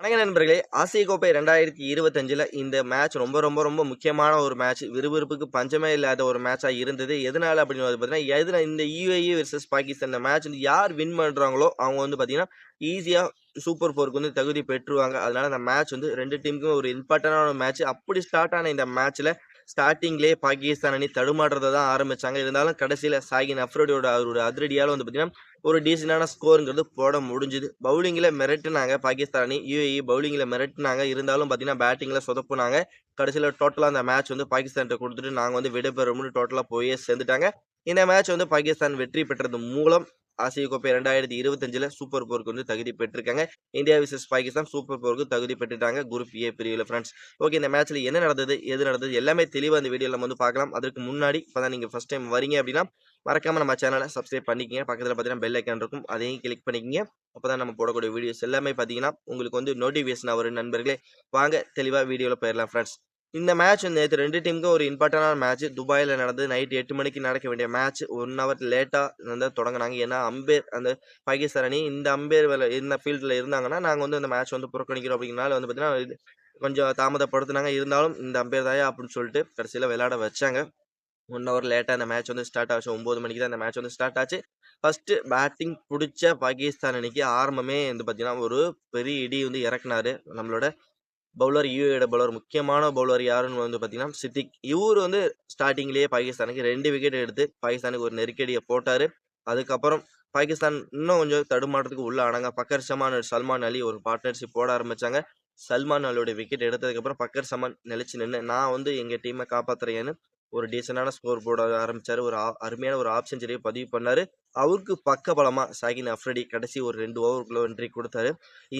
வணக்க நண்பர்களே ஆசிய கோப்பை ரெண்டாயிரத்தி இருபத்தஞ்சில் இந்த மேட்ச் ரொம்ப ரொம்ப ரொம்ப முக்கியமான ஒரு மேட்ச் விறுவிறுப்புக்கு பஞ்சமே இல்லாத ஒரு மேட்சாக இருந்தது. எதனால அப்படின்னு வந்து பார்த்தீங்கன்னா எதில் இந்த யூஏஇ வெர்சஸ் பாகிஸ்தான் இந்த மேட்ச் வந்து யார் வின் பண்ணுறாங்களோ அவங்க வந்து பார்த்தீங்கன்னா ஈஸியாக சூப்பர் ஃபோருக்கு வந்து தகுதி பெற்றுருவாங்க. அதனால அந்த மேட்ச் வந்து ரெண்டு டீமுக்கும் ஒரு இம்பார்ட்டண்டான மேட்ச் அப்படி ஸ்டார்ட் ஆன இந்த மேட்ச்சில் ஸ்டார்டிங்லேயே பாகிஸ்தான் அணி தடுமாடுறத தான் ஆரம்பித்தாங்க இருந்தாலும் கடைசியில் சாகின் அஃப்ரோடியோட அவரோட அதிரடியால் வந்து பார்த்தீங்கன்னா ஒரு டீசெண்டான ஸ்கோருங்கிறது போட முடிஞ்சுது. பவுலிங்கில் மிரட்டினாங்க பாகிஸ்தான். அணி யூஏஇ பவுலிங்கில் மிரட்டுனாங்க. இருந்தாலும் பார்த்தீங்கன்னா பேட்டிங்கில் சொதப்புனாங்க. கடைசியில் டோட்டலாக அந்த மேட்ச் வந்து பாகிஸ்தான்கிட்ட கொடுத்துட்டு நாங்கள் வந்து விடைபெறோம்னு டோட்டலாக போய் சேர்ந்துட்டாங்க. இந்த மேட்ச் வந்து பாகிஸ்தான் வெற்றி பெற்றது மூலம் ஆசிய கோப்பை ரெண்டாயிரத்தி இருபத்தஞ்சில் சூப்பர் போருக்கு வந்து தகுதி பெற்றிருக்காங்க. இந்தியா விசஸ் பாகிஸ்தான் சூப்பர் போருக்கு தகுதி பெற்றுட்டாங்க குரூப் ஏ பிரிவில் ஃப்ரெண்ட்ஸ் ஓகே இந்த மேட்ச்சில் என்ன நடந்தது எது நடந்தது எல்லாமே தெளிவாக அந்த வீடியோவில் நம்ம வந்து பார்க்கலாம். அதற்கு முன்னாடி இப்போ தான் நீங்கள் ஃபஸ்ட் டைம் வரீங்க அப்படின்னா மறக்காம நம்ம சேனலை சப்ஸ்கிரைப் பண்ணிக்கங்க. பக்கத்தில் பார்த்தீங்கன்னா பெல் ஐக்கான் இருக்கும். அதையும் கிளிக் பண்ணிக்கங்க. அப்போ தான் நம்ம போடக்கூடிய வீடியோஸ் எல்லாமே பார்த்தீங்கன்னா உங்களுக்கு வந்து நோட்டிஃபிகேஷன் வரும். நண்பர்களே வாங்க தெளிவாக வீடியோவில் போயிடலாம் ஃப்ரெண்ட்ஸ் இந்த மேட்ச் நேற்று ரெண்டு டீமுக்கும் ஒரு இம்பார்ட்டண்டான மேட்ச் துபாயில் நடந்து நைட் எட்டு மணிக்கு நடக்க வேண்டிய மேட்ச் ஒன் ஹவர் லேட்டாக வந்து தொடங்கினாங்க. ஏன்னா அம்பேர் அந்த பாகிஸ்தான் அணி இந்த அம்பேர் வேலை இந்த ஃபீல்டில் இருந்தாங்கன்னா நாங்கள் வந்து அந்த மேட்ச் வந்து புறக்கணிக்கிறோம் அப்படிங்கிறனால வந்து பார்த்தீங்கன்னா இது கொஞ்சம் தாமதப்படுத்தினாங்க. இருந்தாலும் இந்த அம்பேர் தாயா அப்படின்னு சொல்லிட்டு கடைசியில் விளையாட வச்சாங்க. ஒன் ஹவர் லேட்டாக அந்த மேட்ச் வந்து ஸ்டார்ட் ஆச்சு. ஒம்பது மணிக்கு தான் அந்த மேட்ச் வந்து ஸ்டார்ட் ஆச்சு. ஃபஸ்ட்டு பேட்டிங் பிடிச்ச பாகிஸ்தான் அணிக்கு ஆரம்பமே வந்து பார்த்தீங்கன்னா ஒரு பெரிய இடி வந்து இறக்குனாரு. நம்மளோட பவுலர் யூஏட பவுலர் முக்கியமான பவுலர் யாருன்னு வந்து பார்த்தீங்கன்னா சித்திக். இவர் வந்து ஸ்டார்டிங்லேயே பாகிஸ்தானுக்கு ரெண்டு விக்கெட் எடுத்து பாகிஸ்தானுக்கு ஒரு நெருக்கடியை போட்டார். அதுக்கப்புறம் பாகிஸ்தான் இன்னும் கொஞ்சம் தடுமாற்றத்துக்கு உள்ள ஆனாங்க. பக்கர் சமான் சல்மான் அலி ஒரு பார்ட்னர்ஷிப் போட ஆரம்பித்தாங்க சல்மான் அலியோட விக்கெட் எடுத்ததுக்கப்புறம் பக்கர் சமான் நிலச்சி நின்று நான் வந்து எங்கள் டீமை காப்பாற்றுறேன்னு ஒரு டீசெண்டான ஸ்கோர் போட ஆரம்பிச்சார். ஒரு அருமையான ஒரு ஆப்ஷன் செஞ்சுரியை பதிவு பண்ணார். அவருக்கு பக்க பலமாக சாகின் அஃப்ரடி கடைசி ஒரு ரெண்டு ஓவருக்குள்ள வென்றி கொடுத்தாரு.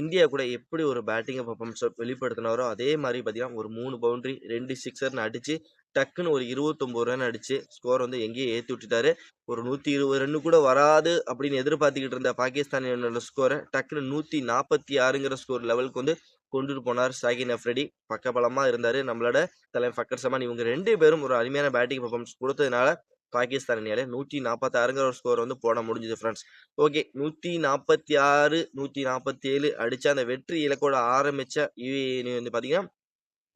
இந்தியா கூட எப்படி ஒரு பேட்டிங்கை பர்ஃபார்மன்ஸை வெளிப்படுத்தினாரோ அதே மாதிரி பார்த்தீங்கன்னா ஒரு மூணு பவுண்ட்ரி ரெண்டு சிக்ஸர்னு அடித்து டக்குன்னு ஒரு இருபத்தொம்போது ரன் அடிச்சு ஸ்கோர் வந்து எங்கேயே ஏற்றி விட்டுட்டாரு. ஒரு நூற்றி இருபது ரன்னு கூட வராது அப்படின்னு எதிர்பார்த்துக்கிட்டு இருந்த பாகிஸ்தானியோட ஸ்கோரை டக்குன்னு நூற்றி நாற்பத்தி ஆறுங்கிற ஸ்கோர் லெவலுக்கு வந்து கொண்டுட்டு போனார் சாகின் அஃப்ரெடி பக்கபலமாக இருந்தார். நம்மளோட தலைவர் ஃபக்கர் சமான். இவங்க ரெண்டு பேரும் ஒரு அருமையான பேட்டிங் பர்ஃபார்மன்ஸ் கொடுத்ததுனால பாகிஸ்தான் அணியால நூற்றி நாற்பத்தாறுங்கிற ஒரு ஸ்கோர் வந்து போட முடிஞ்சுது ஃப்ரெண்ட்ஸ் ஓகே நூற்றி நாற்பத்தி ஆறு நூற்றி நாற்பத்தி ஏழு அடித்த அந்த வெற்றி இலக்கோட ஆரம்பித்த யூஏ வந்து பார்த்தீங்கன்னா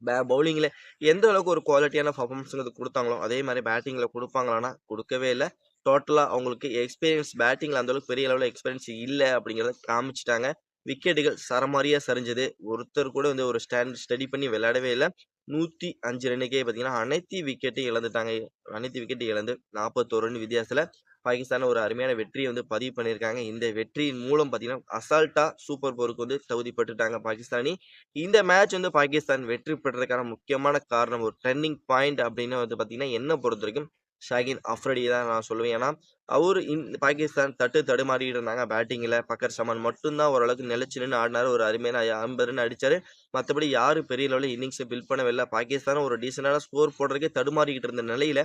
பே பவுலிங்கில் எந்த அளவுக்கு ஒரு குவாலிட்டியான பர்ஃபார்மன்ஸுங்கிறது கொடுத்தாங்களோ அதே மாதிரி பேட்டிங்கில் கொடுப்பாங்களான்னா கொடுக்கவே இல்லை. டோட்டலாக அவங்களுக்கு எக்ஸ்பீரியன்ஸ் பேட்டிங்கில் அந்தளவுக்கு பெரிய அளவில் எக்ஸ்பீரியன்ஸ் இல்லை அப்படிங்கிறத காமிச்சிட்டாங்க. விக்கெட்டுகள் சரமாரியாக சரிஞ்சது. ஒருத்தர் கூட வந்து ஒரு ஸ்டாண்ட் ஸ்டடி பண்ணி விளையாடவே இல்லை. நூற்றி அஞ்சு ரன்னுக்கே பார்த்தீங்கன்னா அனைத்து விக்கெட்டையும் இழந்துட்டாங்க. அனைத்து விக்கெட்டையும் இழந்து நாற்பத்தோரு ரன் வித்தியாசத்தில் பாகிஸ்தான் ஒரு அருமையான வெற்றியை வந்து பதிவு பண்ணியிருக்காங்க. இந்த வெற்றியின் மூலம் பார்த்தீங்கன்னா அசால்ட்டாக சூப்பர் போருக்கு வந்து தகுதி பெற்றுட்டாங்க பாகிஸ்தானி. இந்த மேட்ச் வந்து பாகிஸ்தான் வெற்றி பெற்றதுக்கான முக்கியமான காரணம் ஒரு டர்னிங் பாயிண்ட் அப்படின்னு வந்து பார்த்தீங்கன்னா என்ன பொறுத்த வரைக்கும் ஷாகின் அஃப்ரடி தான் நான் சொல்லுவேன். ஏன்னா அவர் இந்த பாகிஸ்தான் தட்டு தடுமாறிட்டு இருந்தாங்க பேட்டிங்கில் பக்கர் சமான் மட்டும்தான் ஓரளவுக்கு நிலச்சி நின்று ஆடினார். ஒரு அருமையான ஐம்பது ரன் அடித்தார் மற்றபடி யாரும் பெரிய லெவலில் இன்னிங்ஸை பில்ட் பண்ணவில்லை பாகிஸ்தான் ஒரு டீசெண்டான ஸ்கோர் போடுறதுக்கே தடுமாறிக்கிட்டு இருந்த நிலையில்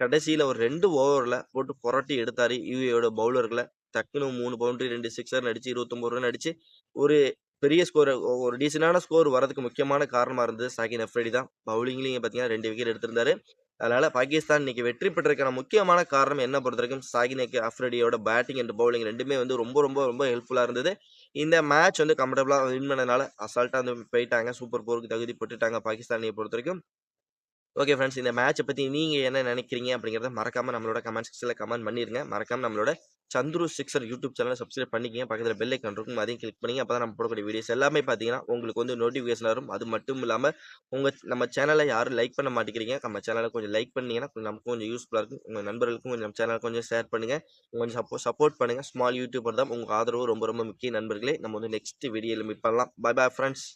கடைசியில் ஒரு ரெண்டு ஓவரில் போட்டு புரட்டி எடுத்தார் யூஏயோட பவுலர்களை டக்குன்னு மூணு பவுண்டரி ரெண்டு சிக்ஸர் அடிச்சு இருபத்தொம்பது ரன் அடிச்சு ஒரு பெரிய ஸ்கோர் ஒரு டீசெண்டான ஸ்கோர் வரதுக்கு முக்கியமான காரணமாக இருந்தது சாகின் அஃப்ரடி தான். பவுலிங்லேயும் பார்த்தீங்கன்னா ரெண்டு விக்கெட் எடுத்திருந்தாரு. அதனால் பாகிஸ்தான் இன்றைக்கி வெற்றி பெற்றிருக்கிற முக்கியமான காரணம் என்ன பொறுத்த வரைக்கும் சாகினேக்கு அஃப்ரெடியோட பேட்டிங் அண்ட் பவுலிங் ரெண்டுமே வந்து ரொம்ப ரொம்ப ரொம்ப ஹெல்ப்ஃபுல்லாக இருந்தது. இந்த மேட்ச் வந்து கம்ஃபர்டபுளாக வின் பண்ணதுனால அசால்ட்டாக வந்து போயிட்டாங்க. சூப்பர் போருக்கு தகுதி பெற்றுட்டாங்க பாகிஸ்தானியை பொறுத்த வரைக்கும். ஓகே ஃப்ரெண்ட்ஸ் இந்த மேட்ச்சை பற்றி நீங்கள் என்ன நினைக்கிறீங்க அப்படிங்கிறத மறக்காமல் நம்மளோட கமெண்ட் செக்ஷனில் கமெண்ட் பண்ணிடுங்க மறக்காமல் நம்மளோட சந்துரு சிக்ஸர் யூடியூப் சேனலை சப்ஸ்கிரைப் பண்ணிக்கங்க. பக்கத்தில் பெல் ஐக்கன் இருக்கும் அதையும் கிளிக் பண்ணிங்க அப்போ தான் நம்ம போடக்கூடிய வீடியோஸ் எல்லாமே பார்த்தீங்கன்னா உங்களுக்கு வந்து நோட்டிஃபிகேஷன் வரும். அது மட்டும் இல்லாமல் உங்கள் நம்ம சேனலை யாரும் லைக் பண்ண மாட்டேங்கிறீங்க. நம்ம சேனலை கொஞ்சம் லைக் பண்ணீங்கன்னா நமக்கு கொஞ்சம் யூஸ்ஃபுல்லாக இருக்கும். உங்கள் நண்பர்களுக்கும் கொஞ்சம் நம்ம சேனலை கொஞ்சம் ஷேர் பண்ணுங்கள் கொஞ்சம் சப்போ சப்போர்ட் பண்ணுங்கள் ஸ்மால் யூடியூபர் தான். உங்கள் ஆதரவு ரொம்ப ரொம்ப முக்கிய நண்பர்களே. நம்ம வந்து நெக்ஸ்ட் வீடியோவில் மீட் பண்ணலாம். By bye friends